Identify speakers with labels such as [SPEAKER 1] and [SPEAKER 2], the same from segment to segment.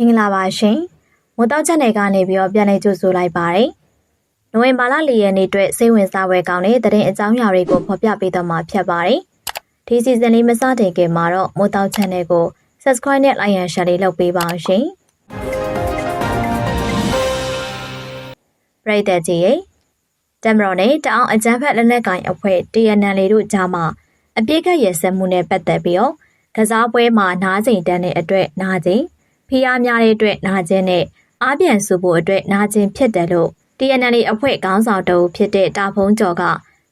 [SPEAKER 1] မင်္ဂလာပါရှင်။မိုးတောက်ချက်နယ်ကနေပြီးတော့ပြန်လည်ကြိုဆိုလိုက်ပါတယ်။နိုဝင်ဘာလ၄ရက်နေ့အတွက်စိတ်ဝင်စားပွဲကောင်းတဲ့သတင်းအကြောင်းအရာတွေကိုဖော်ပြပေးတော့မှာဖြစ်ပါတယ်။ဒီစီဇန်လေးမစတင်ခင်မှာတော့မိုးတောက်ချက်နယ်ကို Subscribe နဲ့ Like and Share လေးလုပ်ပေးပါရှင်။ပရိသတ်ကြီးရေတမတော်နဲ့တအောင်အကြမ်းဖက်လက်နက်ကင်အဖွဲ့ TNL တို့ကြားမှာအပြစ်ကရစက်မှုနဲ့ပတ်သက်ပြီးတော့ကစားပွဲမှာနားကျင်တန်းတဲ့အတွက်နားကျင် ဖီးအားများတဲ့အတွက်နာကျင်နဲ့အားပြန်စုဖို့အတွက်နာကျင်ဖြစ်တယ်လို့ TNL အဖွဲ့ခေါင်းဆောင်တအုပ်ဖြစ်တဲ့တာဖုံးကျော်က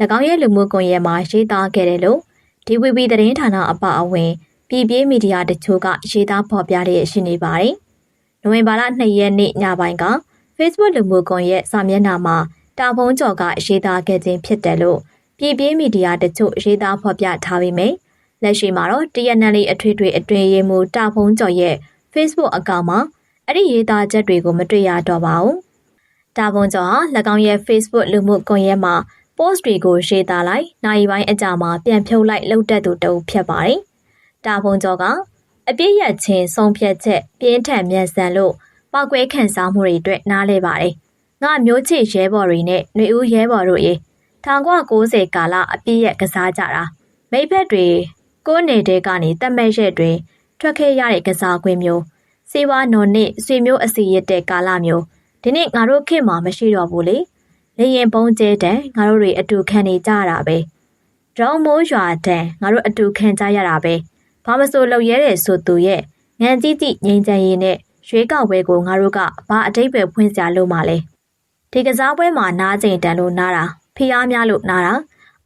[SPEAKER 1] ၎င်းရဲ့လူမှုကွန်ရက်မှာရေးသားခဲ့တယ်လို့ DVB သတင်းဌာနအပအဝင်ပြည်ပြေးမီဒီယာတချို့ကရေးသားဖော်ပြရရှိနေပါတယ်။နိုဝင်ဘာလ2ရက်နေ့ညပိုင်းက Facebook လူမှုကွန်ရက်စာမျက်နှာမှာတာဖုံးကျော်ကရေးသားခဲ့ခြင်းဖြစ်တယ်လို့ပြည်ပြေးမီဒီယာတချို့ရေးသားဖော်ပြထားပေမယ့်လက်ရှိမှာတော့ TNL အထွေထွေအတွင်ရေးမှူးတာဖုံးကျော်ရဲ့ Facebook အကောင့်မှာအဲ့ဒီရေးသားချက်တွေကိုမတွေ့ရတော့ပါဘူး။တာဝန်ကျော်ဟာ၎င်းရဲ့ Facebook လူမှုကွန်ရက်မှာ post တွေကိုရေးသားလိုက်နိုင်ပိုင်းအကြာမှာပြန်ဖြုတ်လိုက်လှုပ်တက်သူတအုပ်ဖြစ်ပါတယ်။တာဝန်ကျော်ကအပြည့်ရချင်းဆုံးဖြတ်ချက်ပြင်းထန်မြန်ဆန်လို့ပောက်ကွဲခံစားမှုတွေအတွက်နားလဲပါတယ်။ငါမျိုးချစ်ရဲဘော်တွေနဲ့ຫນွေဦးရဲဘော်တို့ရေ1990ကာလအပြည့်ရကစားကြတာမိဖက်တွေကိုယ်နေတဲ့ကနေတတ်မဲ့ရက်တွေ ထွက်ခဲ့ရတဲ့ကစားကွင်းမျိုးစေဝါနော်နဲ့ဆွေမျိုးအစီရတဲ့ကာလမျိုးဒီနေ့ငါတို့ခေတ်မှာမရှိတော့ဘူးလေလေရင်ပုံးကျဲတဲ့ငါတို့တွေအတူခံနေကြရတာပဲဒေါမိုးရွာတဲ့ငါတို့အတူခံကြရတာပဲဘာမဆိုလောက်ရဲတဲ့ဆိုသူရဲ့ငန်ကြီးကြီးငိမ့်ချင်ရင်နဲ့ရွေးကောက်ပွဲကိုငါတို့ကဘာအတိတ်ပဲဖွင့်စရာလို့မှလဲဒီကစားပွဲမှာနားကျင်တန်လို့နားတာဖီးအားများလို့နားတာ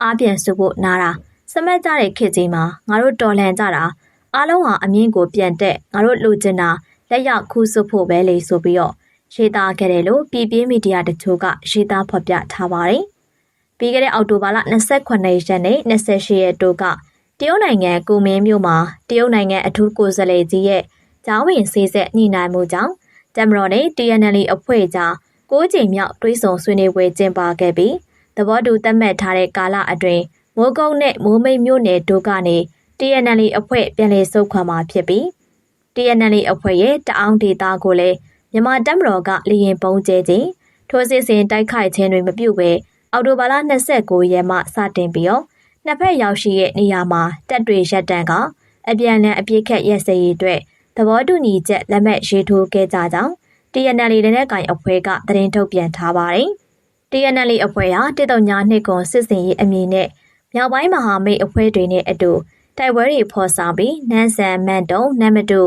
[SPEAKER 1] အားပြန်စုဖို့နားတာစမက်ကြတဲ့ခေတ်ကြီးမှာငါတို့တော်လှန်ကြတာ အားလုံးဟာအမြင့်ကိုပြန်တက်ငါတို့လိုချင်တာလက်ရောက်ခူးဆွဖို့ပဲလေဆိုပြီးတော့ရေးသားခဲ့တယ်လို့ပြည်ပြင်းမီဒီယာတချို့ကရေးသားဖော်ပြထားပါတယ်။ပြီးခဲ့တဲ့အောက်တိုဘာလ28ရက်နေ့28ရက်တို့ကတရုတ်နိုင်ငံကူမင်းမြို့မှာတရုတ်နိုင်ငံအထူးကိုယ်စားလှယ်ကြီးရဲ့ကျောင်းဝင်ဆေးဆက်ညှိနှိုင်းမှုကြောင့်တမတော်နဲ့ TNL အဖွဲ့ကြား၉ချိန်မြောက်တွဲဆုံဆွေးနွေးပွဲကျင်းပခဲ့ပြီးသဘောတူသတ်မှတ်ထားတဲ့ကာလအတွင်းမိုးကုတ်နဲ့မိုးမိတ်မြို့နယ်တို့ကနေ TNL အဖွဲ့ပြန်လည်ဆုတ်ခွာမှာဖြစ်ပြီး TNL အဖွဲ့ရဲ့တအောင်းဒေတာကိုလည်းမြန်မာတပ်မတော်ကလေရင်ပုံကျဲခြင်းထိုးစစ်ဆင်တိုက်ခိုက်ခြင်းတွေမပြုတ်ပဲအော်တိုဘာလ29ရက်မှစတင်ပြီးတော့နှစ်ဖက်ရောက်ရှိတဲ့နေရာမှာတပ်တွေရပ်တန့်ကအပြန်အလှန်အပြစ်ခတ်ရက်စဲရေးအတွက်သဘောတူညီချက်လက်မှတ်ရေးထိုးခဲ့ကြကြောင်း TNL လက်နက်ကင်အဖွဲ့ကသတင်းထုတ်ပြန်ထားပါတယ်။ TNL အဖွဲ့ဟာတည်တုံညာနှစ်ကွန်စစ်စင်ရေးအမည်နဲ့မြောက်ပိုင်းမဟာမိတ်အဖွဲ့တွေနဲ့အတူ တိုက်ပွဲတွေဖော်ဆောင်ပြီးနန်းဆန်မန်တုံနမ်မတူ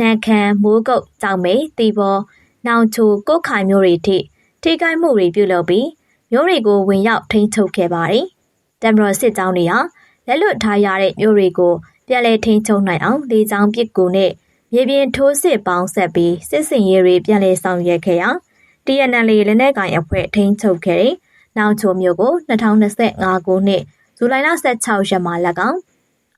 [SPEAKER 1] နန်ခမ်းမိုးကုတ်ကြောင်မိတ်တီဘောနောင်ချိုကုတ်ခိုင်မျိုးတွေထိထိခိုက်မှုတွေပြုလုပ်ပြီးမျိုးတွေကိုဝင်ရောက်ထိန်းချုပ်ခဲ့ပါတယ်။တမတော်စစ်ကြောင်းတွေဟာလက်လွတ်ထားရတဲ့မျိုးတွေကိုပြန်လည်ထိန်းချုပ်နိုင်အောင်လေကြောင်းပစ်ကူနဲ့မြေပြင်ထိုးစစ်ပေါင်းဆက်ပြီးစစ်စင်ရေးတွေပြန်လည်ဆောင်ရွက်ခဲ့ရာ TNL လက်နက်ကင်အဖွဲ့ထိန်းချုပ်ခဲ့တဲ့နောင်ချိုမျိုးကို2025ခုနှစ်ဇူလိုင်လ16ရက်မှာ၎င်း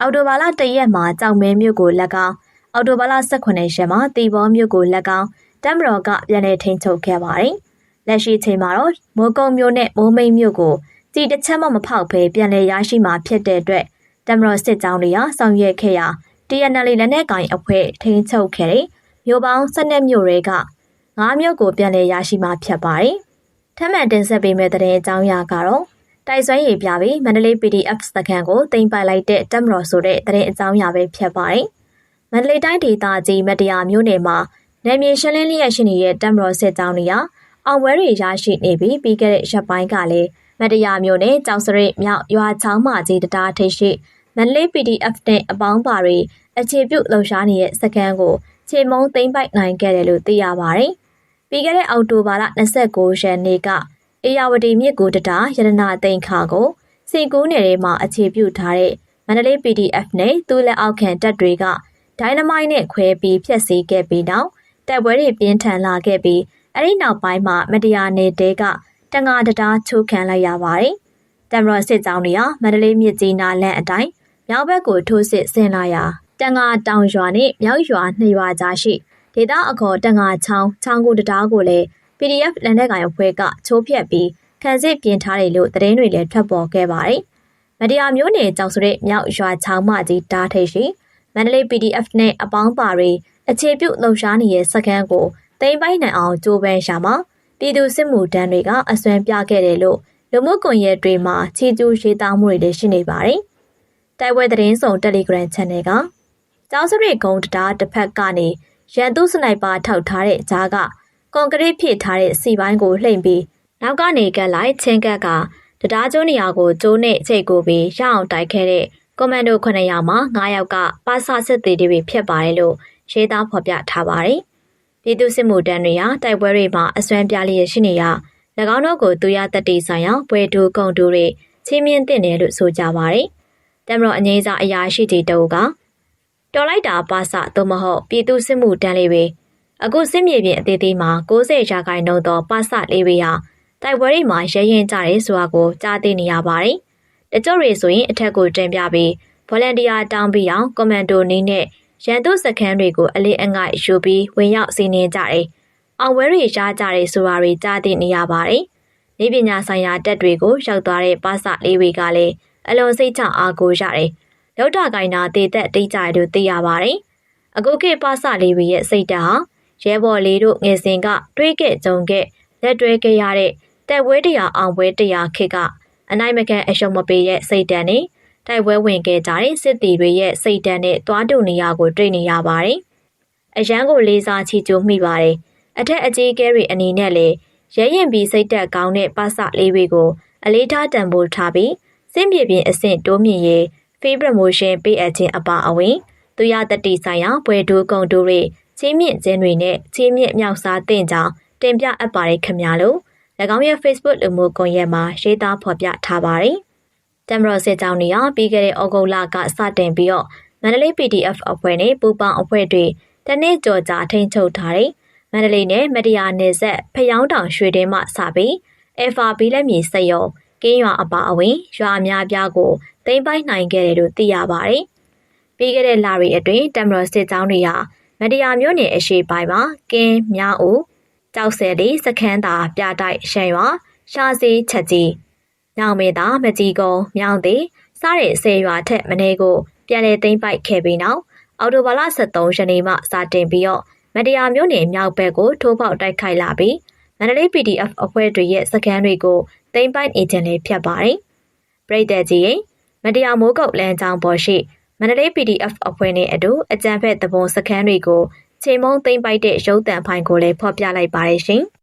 [SPEAKER 1] အော်တိုဘာလ1ရက်မှာကြောက်မဲမြို့ကို၎င်းအော်တိုဘာလ18ရက်မှာတီဘောမြို့ကို၎င်းတပ်မတော်ကပြန်လည်ထိန်းချုပ်ခဲ့ပါတယ်။လက်ရှိချိန်မှာတော့မိုးကုံမြို့နဲ့မိုးမိတ်မြို့ကိုစီတစ်ချက်မှမဖောက်ဘဲပြန်လည်ရရှိမှာဖြစ်တဲ့အတွက်တပ်မတော်စစ်ကြောင်းတွေဟာဆောင်ရွက်ခဲ့ရာ TNL လက်နက်ကင်အဖွဲ့ထိန်းချုပ်ခဲ့တဲ့မြို့ပေါင်း12မြို့တွေက9မြို့ကိုပြန်လည်ရရှိမှာဖြစ်ပါတယ်။ထပ်မံတင်ဆက်ပေးမယ့်သတင်းအကြောင်းအရာကတော့ တိုက်စွမ်းရည်ပြပြီးမန္တလေး PDF စခန်းကိုတင်ပိုင်လိုက်တဲ့တက်မတော်ဆိုတဲ့သတင်းအကြောင်းအရာပဲဖြစ်ပါတယ်။မန္တလေးတိုင်းဒေသကြီးမတရားမြို့နယ်မှာနယ်မြေရှင်းလင်းလျက်ရှိနေတဲ့တက်မတော်စစ်ကြောင်းတွေကအောင်ပွဲတွေရရှိနေပြီးပြီးခဲ့တဲ့ရက်ပိုင်းကလည်းမတရားမြို့နယ်ကြောင်စရိတ်မြောက်ရွာချောင်းမကြီးတတားထိပ်ရှိမန္တလေး PDF နဲ့အပေါင်းပါတွေအခြေပြုလှုပ်ရှားနေတဲ့စခန်းကိုခြေမုံသိမ့်ပိုက်နိုင်ခဲ့တယ်လို့သိရပါတယ်။ပြီးခဲ့တဲ့အောက်တိုဘာလ29ရက်နေ့က အေယာဝတီမြစ်ကိုတတာရတနာသိန်းခါကိုစင်ကူးနယ်ထဲမှာအခြေပြုထားတဲ့မန္တလေး PDF နဲ့သူ့လက်အောက်ခံတပ်တွေကဒိုင်းနမိုင်းနဲ့ခွဲပြီးဖျက်ဆီးခဲ့ပြီးနောက်တိုက်ပွဲတွေပြင်းထန်လာခဲ့ပြီးအဲ့ဒီနောက်ပိုင်းမှာမတရားနယ်တဲကတငါတတားချိုးခံလိုက်ရပါတယ်။တမရစစ်ကြောင်းတွေကမန္တလေးမြစ်ကြီးနားလမ်းအတိုင်းမြောက်ဘက်ကိုထိုးစစ်ဆင်လာရာတငါတောင်ရွာနဲ့မြောက်ရွာနှစ်ရွာကြားရှိဒေသအခေါ်တငါချောင်းချောင်းကိုတတားကိုလည်း PDF လန်တဲ့ကိုင်အဖွဲ့ကချိုးဖျက်ပြီးခံစစ်ပြင်ထားတယ်လို့သတင်းတွေလည်းထွက်ပေါ်ခဲ့ပါတယ်။မတရားမျိုးနယ်ကြောက်စရဲမြောက်ရွာချောင်းမကြီးတားထိပ်ရှိမန္တလေး PDF နဲ့အပေါင်းပါတွေအခြေပြုလှုပ်ရှားနေတဲ့စကန်ကိုတိမ့်ပိုင်းနိုင်အောင်ကြိုးပမ်းရှာမှာပြည်သူစစ်မှုတန်းတွေကအစွမ်းပြခဲ့တယ်လို့လူမှုကွန်ရက်တွေမှာချီကျူးရေးသားမှုတွေလည်းရှိနေပါတယ်။တိုက်ပွဲသတင်းစုံ Telegram Channel ကကျောင်းစရိတ်ကုန်းတတားတစ်ဖက်ကနေရန်သူစနိုက်ပါထောက်ထားတဲ့ကြားက ကွန်ကရစ်ဖြစ်ထားတဲ့စီပိုင်းကိုလှိမ့်ပြီးနောက်ကနေကက်လိုက်ချင်းကက်ကတရားကျိုးနေရာကိုကျိုးနဲ့ချိတ်ကိုပြီးရအောင်တိုက်ခဲ့တဲ့ကွန်မန်ဒို900မှာ9ယောက်ကပါစာစစ်သေးတွေဖြစ်ပါတယ်လို့ရေးသားဖော်ပြထားပါတယ်။ပြည်သူစစ်မှုတန်းတွေဟာတိုက်ပွဲတွေမှာအစွမ်းပြလျက်ရှိနေရ၎င်းတို့ကိုသူရတတိဆိုင်ရာပွဲတူကုံတူတွေချင်းမြင့်တင်တယ်လို့ဆိုကြပါတယ်။တမတော်အငိမ့်စာအရာရှိတီတုပ်ကတော်လိုက်တာပါစသို့မဟုတ်ပြည်သူစစ်မှုတန်းလေးပဲ အခုစစ်မြေပြင်အသေးသေးမှာ90ရာခိုင်နှုန်းသောပါစလေးတွေဟာတိုက်ပွဲတွေမှာရဲရင်ကြတယ်ဆိုတာကိုကြားသိနေရပါတယ်။တချို့တွေဆိုရင်အထက်ကိုတင်ပြပြီး volunteer တောင်းပြီးအောင်ကွန်မန်ဒိုနည်းနဲ့ရန်သူစခန်းတွေကိုအလေးအငိုက်ယူပြီးဝင်ရောက်စီးနင်းကြတယ်။အောင်ဝဲတွေရှားကြတယ်ဆိုတာတွေကြားသိနေရပါတယ်။နေပညာဆိုင်ရာတက်တွေကိုရောက်သွားတဲ့ပါစလေးတွေကလည်းအလွန်စိတ်ချအားကိုရတယ်။လောက်တာကိုင်းနာတည်သက်တိတ်ကြတယ်လို့သိရပါတယ်။အခုခေတ်ပါစလေးတွေရဲ့စိတ်ဓာတ်ဟာ ရဲဘော်လေးတို့ငယ်စဉ်ကတွေးခဲ့ကြုံခဲ့လက်တွဲခဲ့ရတဲ့တက်ဝဲတရားအောင်ပွဲတရားခေတ်ကအနိုင်မကန်အရှုံးမပေးရဲ့စိတ်ဓာတ်နဲ့တိုက်ပွဲဝင်ခဲ့ကြတဲ့စစ်တီတွေရဲ့စိတ်ဓာတ်နဲ့တွားတူနေရကိုတွေ့နေရပါတယ်။အရန်ကိုလေးစားချီကျိုးမိပါတယ်။အထက်အကြီးအကဲတွေအနေနဲ့လည်းရဲရင်ပြီးစိတ်တက်ကောင်းတဲ့ပါစလေးတွေကိုအလေးထားတံပိုးထားပြီးစစ်မြေပြင်အဆင့်တိုးမြင့်ရေး free promotion ပေးအပ်ခြင်းအပါအဝင်သူရတတိဆိုင်ရာပွဲဒိုးကုံဒိုးတွေ ချင်းမြင့်ခြင်းတွေနဲ့ချင်းမြင့်မြောက်စားတင်ကြောင်းတင်ပြအပ်ပါတယ်ခင်ဗျာလို့၎င်းရဲ့ Facebook လူမှုကွန်ရက်မှာရေးသားဖော်ပြထားပါတယ်။တမတော်စစ်ကြောင်းတွေကပြီးခဲ့တဲ့ဩဂုတ်လကစတင်ပြီးတော့မန္တလေး PDF အဖွဲ့နဲ့ပူပေါင်းအဖွဲ့တွေတနေ့ကြော်ကြာထိန်းချုပ်ထားတဲ့မန္တလေးနဲ့မတရားနယ်ဆက်ဖျောင်းတောင်ရွှေတဲမှစပြီး FRB လက်မြေစက်ရုံကင်းရွာအပါအဝင်ရွာများပြားကိုသိမ်းပိုက်နိုင်ခဲ့တယ်လို့သိရပါတယ်။ပြီးခဲ့တဲ့လတွေအတွင်းတမတော်စစ်ကြောင်းတွေဟာ မတရားမျိုးနယ်အရှိပိုင်းမှာကင်းမြောက်ဦးကြောက်ဆယ်လေးစခန်းသာပြတိုက်ရှမ်းရွာရှာစီချက်ကြီးညောင်မေသာမကြီးကုန်းမြောင်သေးစားတဲ့ဆယ်ရွာထက်မနေကိုပြန်လည်သိမ်းပိုက်ခဲ့ပြီးနောက်အော်တိုဘာလ23ရက်နေ့မှစတင်ပြီးတော့မတရားမျိုးနယ်မြောက်ဘက်ကိုထိုးပေါက်တိုက်ခိုက်လာပြီးမန္တလေး PDF အဖွဲ့တွေရဲ့စခန်းတွေကိုသိမ်းပိုက်အေဂျင့်လေးဖြတ်ပါတယ်။ပြည်သက်ကြီးရင်မတရားမိုးကုတ်လမ်းကြောင်းပေါ်ရှိ မန္တလေး PDF အဖွဲ့နဲ့အတူအကြံဖက်တဘုံစခန်းတွေကိုချိန်မုံသိမ့်ပိုက်တဲ့ရုပ်တံဖိုင်ကိုလည်းဖော်ပြလိုက်ပါတယ်ရှင်။